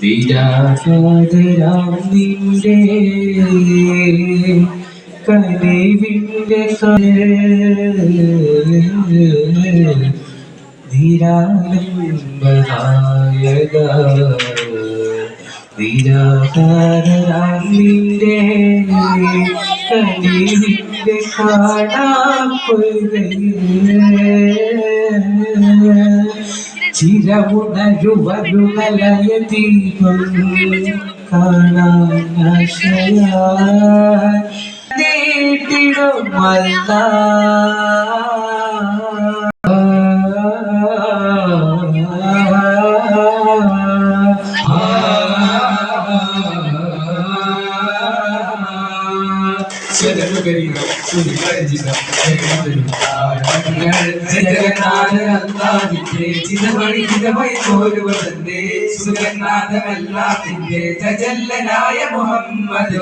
വിരാഗതരാം നിന്റെ കനിവിന്റെ ധീരാനന്ദനായക വിരാഗതരാം നിന്റെ ചിരവുണരുവരുമലയതി കാണാനാശയാട്ടിടുമല്ല ചിരവുകരിക്കണം കനിവിന്റെ കാണാൻ ചിരമുണരുവരുണലയ ദീപം കാണാശയാട്ടിടുമല്ല ജല്ലനായ മുഹമ്മദ്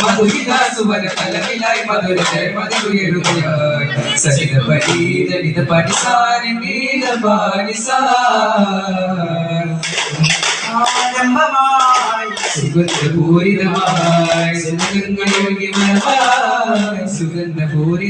മധുരിദാസുവന തലമിലായി മധുര മധുരയായി സഹിത പരീതനിത പഠിസാരി നീല പാടിസാ ആരംഭമായി സുഗന്ധപൂരിതമായി സുഗന്ധയോഗ്യമായി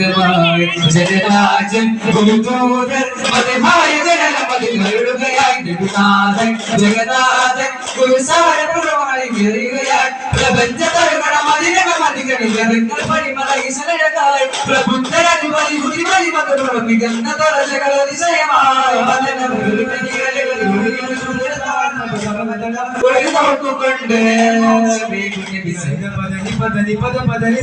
സുഗന്ധപൂരിതമായി ജനരാജൻ ഭൂതോദർ മതമായ ജനന മതികളുകയായി ജഗന്നാഥൻ ജഗന്നാഥൻ ഗുരുസാരപുരമായി മെറിയുകയായി പ്രപഞ്ച തരുമണ മതിരക മതികളിൽ ജനങ്ങൾ പരിമള ഈശ്വരകായി പ്രബുദ്ധരനുമതി ബുദ്ധിമതി മതം മികന്ന തറജകൾ അതിശയമായി വദനം ഒരു നോക്കുകൊണ്ട് പദനി പദനി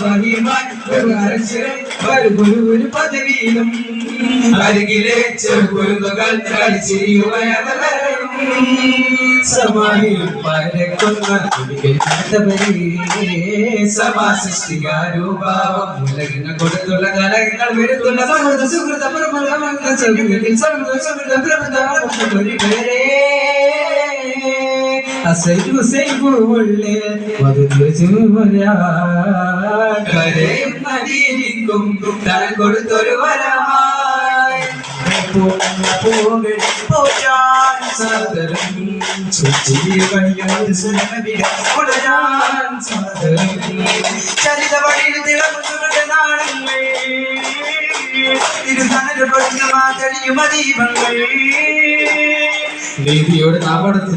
വാത്സല്യമേകും ഒരു പദവിയിലും അരികിലെ ചെറുകുരുന്നുകൾ കളിച്ചിരിയുമയവരും സമാഹിയും പരക്കുന്ന സമാസൃഷ്ടികാരൂപാവം ഉലകിന് കൊടുത്തുള്ള കലകങ്ങൾ വരുത്തുള്ള സമൃദ്ധ സുഹൃത പ്രബലമെന്ന സൗകര്യത്തിൽ സുഹൃത പ്രബന്ധ ഒരു പേരേ അസൈബു സൈബു ഉള്ളേ കരയും നദീനിക്കും താൻ കൊടുത്തൊരു വരമായി. പോയാൻ സാദരം ചരിത വഴിയിൽ തിളങ്ങുന്ന നാളങ്ങൾ ഇരുതനരുപക്ഷമാ തെളിയുമ ദീപങ്ങൾ നീതിയോട് നാമടത്തിൽ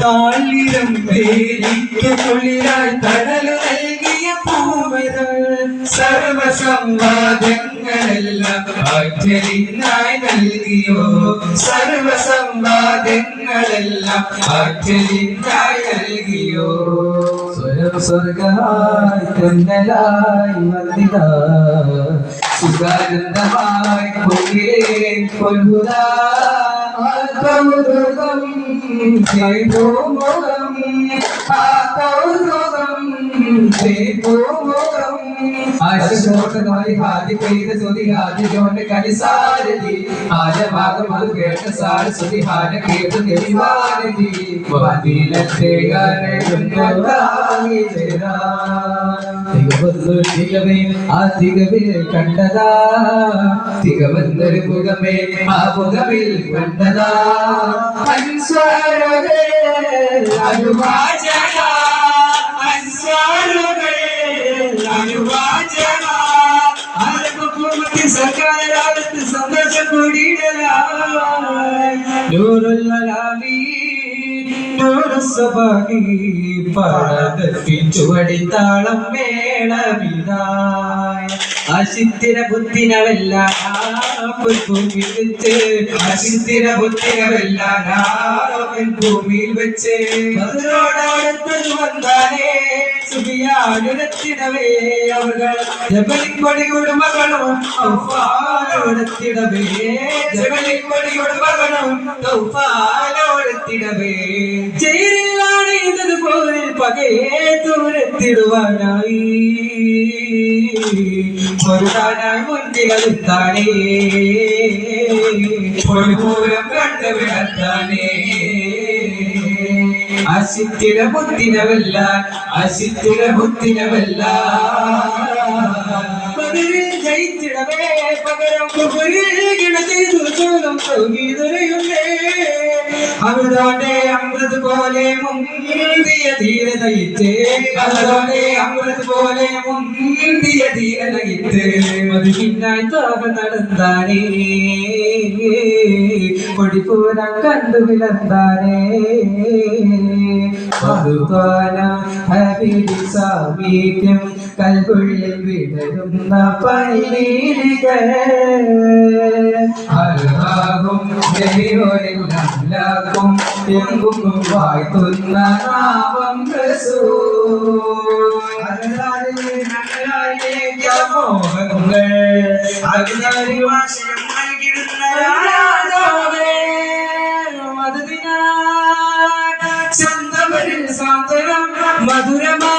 കാളിരം പേരിക്ക് കുളിരായി തടലു നൽകിയ പൂമകൾ സർവസംവാദങ്ങളെല്ലാം ആറ്റലിനായി നൽകിയോ? സർവസംവാദങ്ങളെല്ലാം ആറ്റലിനായി നൽകിയോ? സ്വർഗമായി തെന്നലായി മന്ദിത സുഗന്ധമായി പൊങ്ങിരേ പൊൽകുതാ കൗതുകം ചെയ്തോ മുഖം. ആ அசோக நோய் ஆதி பெய்த சுதி ஆதி ஜோன கனி சாரதி ஆஜ பாக மது கேட்ட சார சுதி ஆன கேட்டு நெறிவாரதி பதிலத்தே கரை கொண்டதாகி தேரா திகவந்தொரு திகமே அதிகவில் கண்டதா திகவந்தொரு புகமே அபுகவில் கண்டதா அன்சாரவே ആരംഭപൂർവത്തിൽ സർക്കാരാലത്ത് സന്തോഷം കൂടിയിടലായി നൂറുല്ലാമീ നൂറുസഭാഗി പടത്തിൻ ചുവടിത്താളം മേളവിതായി അശിത്തിര ബുദ്ധിനവെല്ലാം ഭൂമിയിൽ വെച്ച് അശിത്തിര ബുദ്ധിനവെല്ലാം ഭൂമിയിൽ വെച്ച്. അതിനോടടുത്തത് വന്നാലേ സുഖിയാടുത്തിടവേ അവർ ജബലിക്കൊടിയുടെ മകളും ഔഫാലോടത്തിടവേ ജഗലിക്കൊടിയുടെ മകനും തൗഫാലോടെത്തിടവേ ജയിലാണ് ഇതുപോലെ പകയെ ദൂരത്തിടുവാനായി. പൊരുടാനായി മുന്നിലെത്താനേ ഒരു പൂരം അശിത്തിര ബുദ്ധിനവല്ല അസിത്തിര ബുദ്ധിനവല്ല പകരം അവരുടെ അമൃത് പോലെ മുന്തിയ ധീരതയിച്ചേ അവരോടെ അമൃത് പോലെ മുന്തിയ മതി പിന്നായി തോക നടന്നാനേ കൊടിപ്പൂരം കണ്ടു വിളന്താനേ മധുപാന ഹരിതി സാമീപ്യം കൽപുള്ളിൽ വിടരുന്ന പനിനീലികൾ അല്ലാഹും ദൈവമെല്ലാം എങ്കും വാഴ്ത്തുന്ന നാമം മോഹങ്ങൾ അതിനാശയം നൽകിടുന്ന ചന്തവരിൽ మధురమా?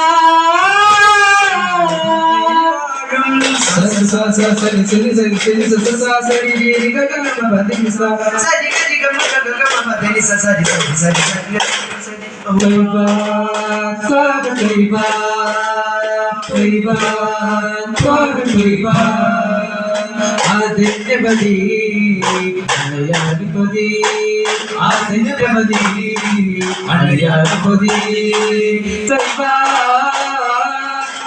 సరి సరి సరి సరి సరి సరి రి ஆதித்யபதி அணையாதிபதி ஆதித்யபதி அணையாதிபதி சைவா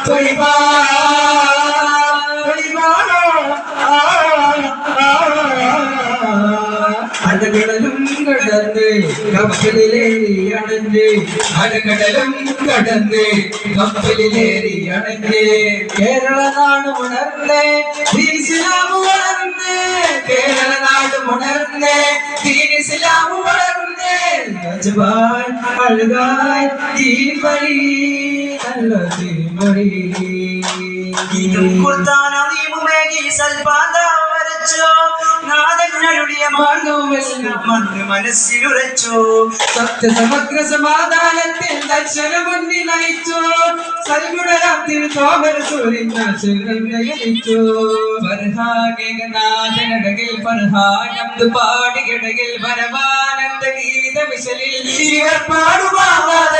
சைவா சைவா அழகட കടന്ന് കപ്പലിലേറി അടങ്ങ് കേരള നാട് ഉണർന്ന് ഇസ്ലാം ഉണർന്ന് കേരള നാട് ഉണർന്ന് ദീനിസ്ലാം വളർന്ന്. അജബാൻ അഴകാൻ തീമറി നല്ല കുർത്താനീമുമേകി സൽപാത വരച്ചോ. അന്ന് മനസ്സിലുറച്ചോ. സത്യസമഗ്ര സമാധാനത്തിൽ ദർശനം മുന്നിൽ നയിച്ചു സൽഗുണരാത്തിൽ തോമര സൂര്യനയിച്ചു ഫർഹാനേകനാഥനടകിൽ ഫർഹാനന്ദ പാടികിടകിൽ വരവാനന്ദ ഗീത വിശലിൽ ഇവർ പാടുമാവാദത്തിൽ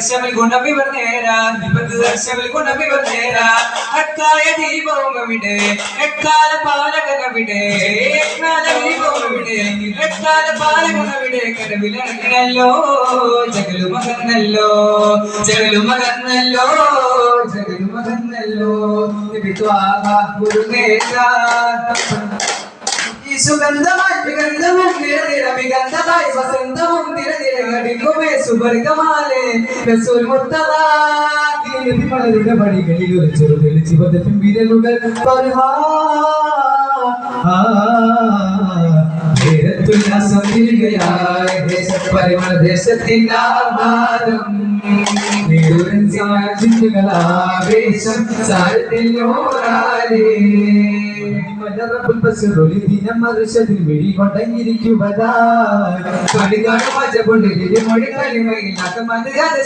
ഹർഷമിൽ ഗുണമിവർ നേരാ വിപത്ത് ഹർഷമിൽ ഗുണമിവർ നേരാ അക്കായ ദീപവും അവിടെ എക്കാല പാലകനവിടെ എക്കാല ദീപവും അവിടെ എക്കാല പാലകനവിടെ കടവിലണല്ലോ ജഗലു മകന്നല്ലോ ജഗലു മകന്നല്ലോ ജഗലു മകന്നല്ലോ. ഗുരുനേതാ. ഈ സുഗന്ധമായി വിഗന്ധവും നിരനിര വിഗന്ധമായി വസന്തവും നിരനിര കടിക്കുമേ സുവർഗമാലേ റസൂൽ മുർത്തദ. മലരുടെ പടികളിൽ ഒരു ചെറുതെളി ചിവതപ്പിൻ വിരലുകൾ പർഹാ. ആ, ഉയരത്തുല്ലാസം തിരികയായി ദേശപരിമള ദേശത്തിൻ ആഹ്ലാദം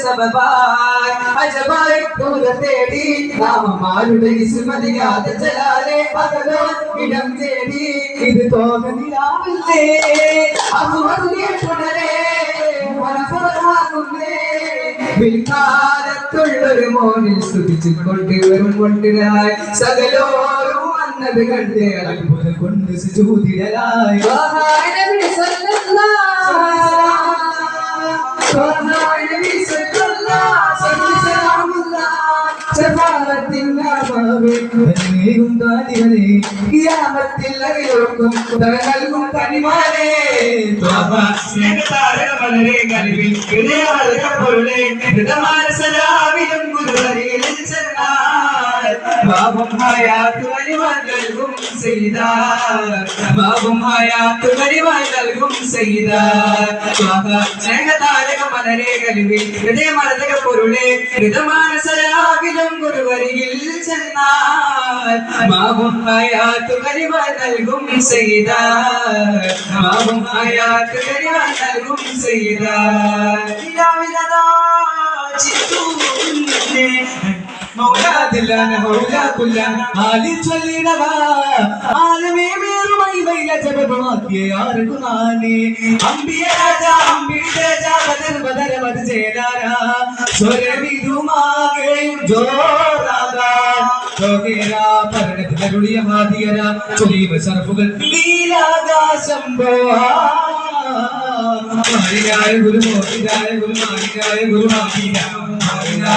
സബബായി അജബായി ദൂര തേടി നാമമാരുടെ വിസ്മതിയാതെ ജലാലെ പകലോ ഇടം തേടി ഇത് തോന്നലിലാവില്ലേ അതുവരെ തുടരെ മനസ്സോടാകുന്നേ പിൽക്കാലത്തുള്ളൊരു മോനിൽ സ്തുതിച്ചു കൊണ്ട് വരും കൊണ്ടിരായി സകലോരും വന്നത് കണ്ട് അത്ഭുതം കൊണ്ട് സുചൂതിരായി മാതിവനെ യാമത്തിൽ അറിയോർക്കും തവ നൽകും പണിമാരെ ത്വാഹ സ്നേഹതാരകമലരെ കൽവിൽ ഹൃദയാർക്കപ്പൊരുളെ ഹൃദമാനസരാവിലും ഗുരുവരിയിൽ ചെന്നാൽ ബാബും ഹയാത്ത് വരിവാൻ നൽകും ചെയ്ത ബാബും ഹയാത്ത് വരിവാൻ നൽകും ചെയ്ത ത്വാഹ സ്നേഹതാരകമലരെ കൽവിൽ ഹൃദയമർദ്ദക പൊരുളെ ഹൃദമാനസരാവിലും ഗുരുവരിയിൽ ചെന്നാൽ ബാബും ഹയാത്ത് വരിവാൻ നൽകും ചെയ്ത ബാബും ഹയാത്ത് വരിവാൻ നൽകും ചെയ്ത ഇലാവിലതാ മൗലാദില്ലാന പരണത്തിലരുളിയ മാതിയര. ചൊല്ലിവ സർഫുകൾ നീലാകാശം പോവാ. മാരിയായ ഗുരു മോഹിതായ ഗുരു മാരിയായ ഗുരു മാഹിരായ ഗുരു അതിനെ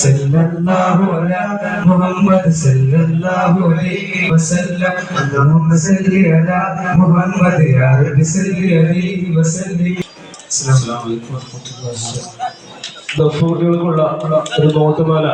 സല്ലല്ലാഹു അലാ മുഹമ്മദ് സല്ലല്ലാഹു അലൈഹി വസല്ലം. അല്ലാഹുമ്മ സല്ലി അലാ മുഹമ്മദ് യാ റബ്ബി സല്ലി അലൈഹി വസല്ലം. ദഫൂറുകൾക്കുള്ള ഒരു നോട്ടുമാല